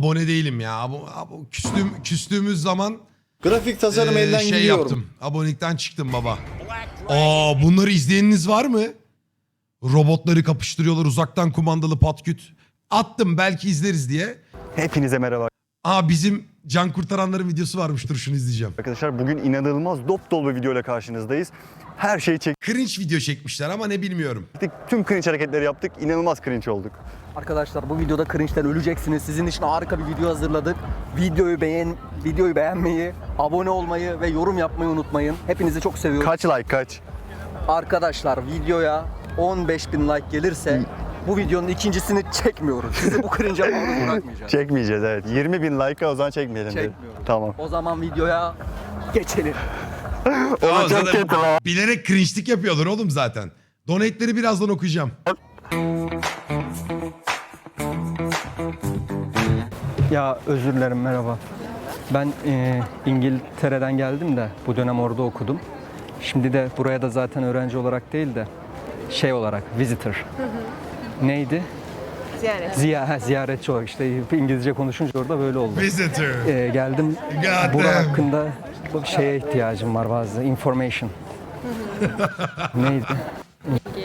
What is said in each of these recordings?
abone değilim ya. Bu, bu küstüğüm, küstüğümüz zaman Grafik tasarım eee, elden şey gidiyorum. yaptım. Abonelikten çıktım baba. Aa bunları izleyeniniz var mı? Robotları kapıştırıyorlar uzaktan kumandalı patküt. Attım belki izleriz diye. Hepinize merhaba Aa bizim can kurtaranların videosu varmış dur şunu izleyeceğim. arkadaşlar. Bugün inanılmaz dop dolu bir videoyla karşınızdayız. Her şeyi Cringe video çekmişler ama ne bilmiyorum. çektik. Tüm cringe hareketleri yaptık. İnanılmaz cringe olduk. Arkadaşlar bu videoda cringe'den öleceksiniz. Sizin için harika bir video hazırladık. Videoyu beğen videoyu beğenmeyi, abone olmayı ve yorum yapmayı unutmayın. Hepinizi çok seviyorum. Kaç like kaç? Arkadaşlar videoya 15 bin like gelirse bu videonun ikincisini çekmiyoruz. Sizi bu cringe'e maruz bırakmayacağız. Çekmeyeceğiz evet. 20 bin like'a o zaman çekmeyelim. dedi. Çekmiyoruz. Tamam. O zaman videoya geçelim. Aa, çok zaten kötü lan. bilerek cringe'lik yapıyorlar oğlum zaten. Donate'leri birazdan okuyacağım. Ya özür dilerim merhaba. Ben e, İngiltere'den geldim de bu dönem orada okudum. Şimdi de buraya da zaten öğrenci olarak değil de şey olarak visitor. Neydi? Ziyaret. Ziya, ziyaretçi olarak işte İngilizce konuşunca orada böyle oldu. Visitor. E, geldim God bura damn. hakkında bu şeye ihtiyacım var bazı information. Neydi?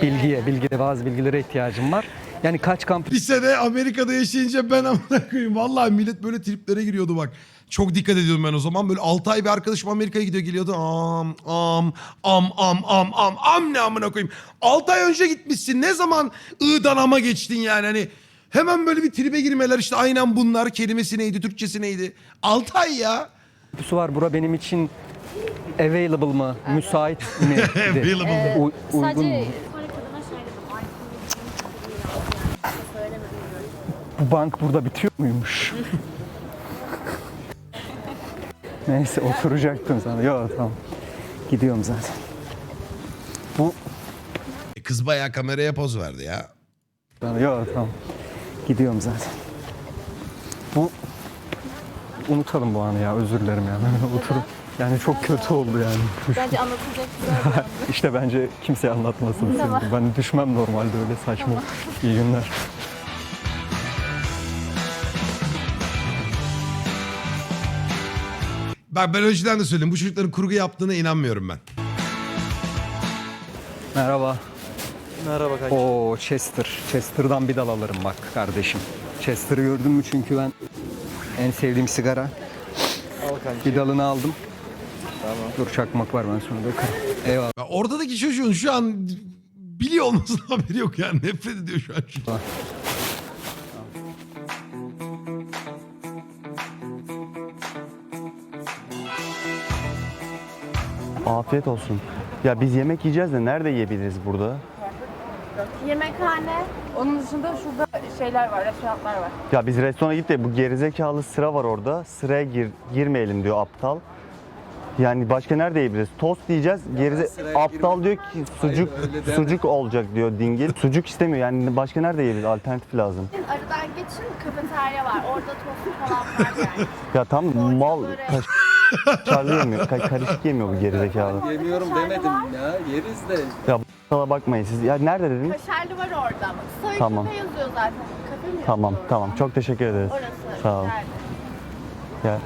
Bilgiye, bilgiye bazı bilgilere ihtiyacım var. Yani kaç kamp Lisede Amerika'da yaşayınca ben amına koyayım. Vallahi millet böyle triplere giriyordu bak. Çok dikkat ediyordum ben o zaman. Böyle 6 ay bir arkadaşım Amerika'ya gidiyor geliyordu. Am am am am am am am ne amına koyayım. 6 ay önce gitmişsin. Ne zaman I'dan ama geçtin yani hani. Hemen böyle bir tribe girmeler işte aynen bunlar kelimesi neydi Türkçesi neydi. 6 ay ya. Su var. Bura benim için available mı? Müsait mi? Available. U- uygun mu? Sadece sonra kadına şey dedim. Ay söylemedim. Bu bank burada bitiyor muymuş? Neyse oturacaktım sana. Yok tamam. Gidiyorum zaten. Bu E, Kız bayağı kameraya poz verdi ya. Yok tamam. Gidiyorum zaten. Bu unutalım bu anı ya. Özür dilerim yani. Oturup yani çok kötü oldu yani. Bence anlatılacak güzel bir anı. İşte bence kimseye anlatmasın. Tamam. Ben düşmem normalde öyle saçma. İyi günler. Bak ben önceden de söyledim. Bu çocukların kurgu yaptığına inanmıyorum ben. Merhaba. Merhaba kanka. Oo Chester. Chester'dan bir dal alırım bak kardeşim. Chester'ı gördün mü çünkü ben en sevdiğim sigara. Bir dalını aldım. Tamam. Dur çakmak var ben sonra bakarım. Eyvallah. Ya oradaki çocuğun şu an biliyor olmasının haberi yok yani. Nefret ediyor şu an. çocuk. Afiyet olsun. Ya biz yemek yiyeceğiz de nerede yiyebiliriz burada? Yemekhane. Onun dışında şurada şeyler var, restoranlar var. Ya biz restorana gittik de bu gerizekalı sıra var orada. Sıraya gir, girmeyelim diyor aptal. Yani başka nerede yiyebiliriz? Tost diyeceğiz. Gerize sıraya aptal diyor ki sucuk öyle deme. sucuk olacak diyor dingil. Sucuk istemiyor. Yani başka nerede yiyebiliriz? Alternatif lazım. Aradan geçin kafeterya var. Orada tost falan var yani. Ya tam mal börek. kaşarlı yemiyor. Ka- karışık yemiyor bu gerizekalı. Yemiyorum demedim ya. Yeriz de. Ya bu bakmayın siz. Ya nerede dedin? Kaşarlı var orada ama. Soy Tamam. kafe yazıyor zaten. Kafe mi Tamam yazıyor? tamam. Çok teşekkür ederiz. Orası. Sağ ol. Nerede? Ya.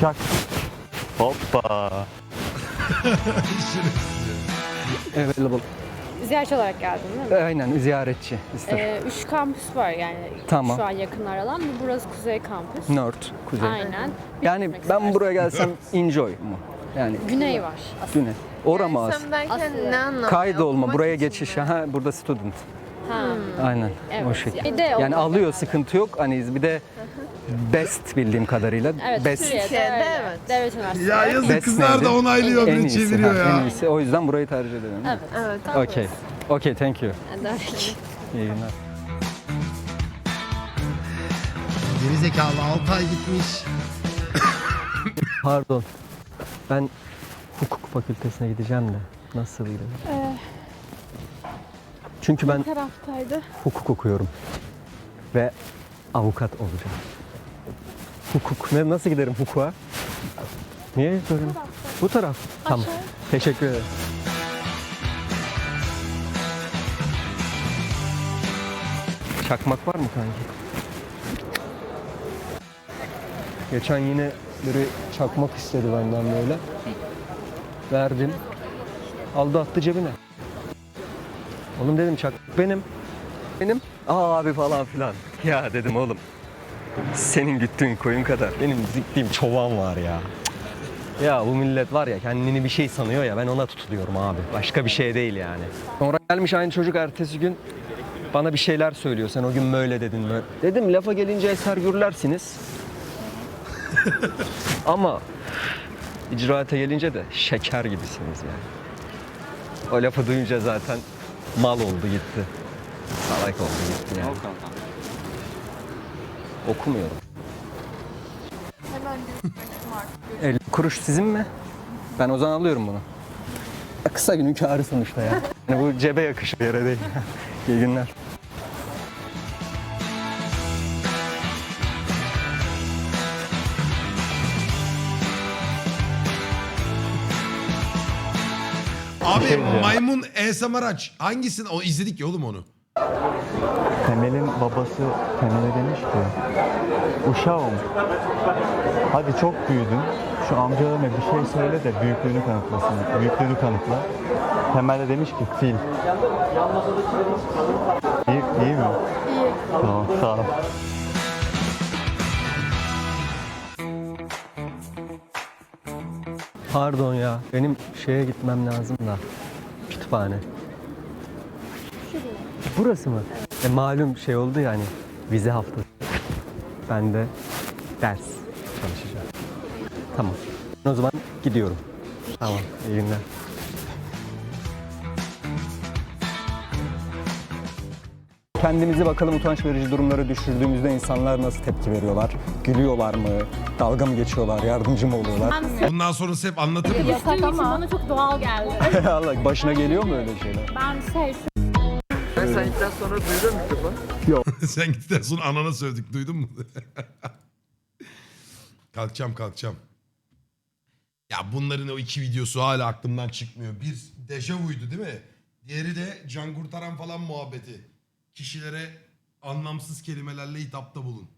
Çak. Hoppa. Available. Ziyaretçi olarak geldin değil mi? Aynen ziyaretçi. ister. Ee, üç kampüs var yani Tamam. şu an yakın aralan. Burası Kuzey Kampüs. North, kuzey. Aynen. Bir Yani gitmek ben istersen. buraya gelsem enjoy mu? Yani Güney var. güne. Ora mı az? Sen derken Aslında. ne anlamı? Kaydolma Okumak buraya için geçiş. mi? Ha burada student. Ha. Aynen Evet. o şekilde. Bir de Yani alıyor yani. sıkıntı yok. Hani bir de best bildiğim kadarıyla. Evet, best Türkiye'de, evet. Devlet Üniversitesi. Ya yazık Best kızlar da neydi? onaylıyor en beni iyisi. çeviriyor ha, ya. En iyisi. O yüzden burayı tercih ederim. Evet. Evet. Okey. Okey thank you. İyi günler. Gerizekalı 6 ay gitmiş. Pardon. Ben hukuk fakültesine gideceğim de. Nasıl gidelim? Çünkü ben taraftaydı. hukuk okuyorum. Ve avukat olacağım. Hukuk. Ne, nasıl giderim hukuka? Niye böyle? Bu taraf. Tamam. Teşekkür ederim. Çakmak var mı kanki? Geçen yine biri çakmak istedi benden böyle. Verdim. Aldı attı cebine. Oğlum dedim çak benim. Benim. Aa abi falan filan. Ya dedim oğlum senin güttüğün koyun kadar benim ziktiğim çoban var ya. Ya bu millet var ya kendini bir şey sanıyor ya ben ona tutuluyorum abi. Başka bir şey değil yani. Sonra gelmiş aynı çocuk ertesi gün bana bir şeyler söylüyor. Sen o gün böyle dedin mi? Dedim lafa gelince eser gürlersiniz. Ama icraate gelince de şeker gibisiniz yani. O lafı duyunca zaten mal oldu gitti. Salak oldu gitti yani. Okumuyorum. Hemen artık. 50 kuruş sizin mi? Ben o zaman alıyorum bunu. Kısa günün kârı sonuçta ya. Yani bu cebe yakışır yere değil. İyi günler. Abi maymun ASMR aç. Hangisini? O izledik ya oğlum onu. Temel'in babası Temel'e demiş ki Uşağım hadi çok büyüdün şu amcalarına bir şey söyle de büyüklüğünü kanıtlasın. Büyüklüğünü kanıtla. Temel de demiş ki fil. İyi, iyi mi? İyi. Tamam sağ ol. Pardon ya. Benim şeye gitmem lazım da. Kütüphane. Burası mı? E, malum şey oldu yani. Vize haftası. Ben de ders çalışacağım. Tamam. O zaman gidiyorum. Tamam. İyi günler. Kendimizi bakalım utanç verici durumlara düşürdüğümüzde insanlar nasıl tepki veriyorlar? Gülüyorlar mı? Dalga mı geçiyorlar? Yardımcı mı oluyorlar? Bundan sonrası hep anlatır mı? Yasak ama. bana çok doğal geldi. Allah başına geliyor mu öyle şeyler? Ben şey Sen gittikten sonra anana sövdük duydun mu? kalkacağım kalkacağım. Ya bunların o iki videosu hala aklımdan çıkmıyor. Bir dejavuydu değil mi? Diğeri de can kurtaran falan muhabbeti. Kişilere anlamsız kelimelerle hitapta bulun.